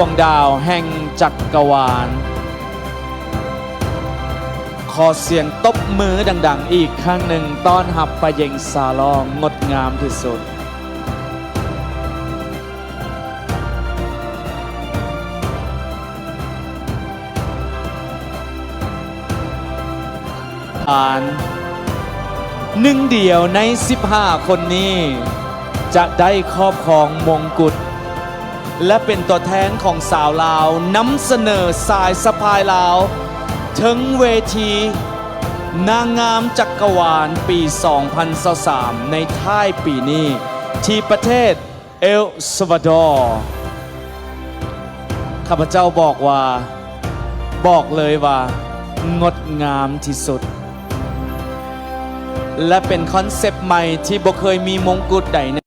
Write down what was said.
วงดาวแห่งจักรวาล ขอเสียงตบมือดัง ๆ อีกครั้งหนึ่งต้อนรับประเยงซาลองงดงามที่สุด อ่านหนึ่งเดียวใน 15 คนนี้ จะได้ครอบครองมงกุฎ และเป็นตัวแทนของสาวลาวนำเสนอสายสะพายลาวถึงเวที นางงามจักรวาลปี 2023ในท้ายปีนี้ ที่ประเทศเอลซาวาดอร์ข้าพเจ้าบอกว่า บอกเลยว่า งดงามที่สุด และเป็นคอนเซปต์ใหม่ที่บ่เคยมีมงกุฎใดใน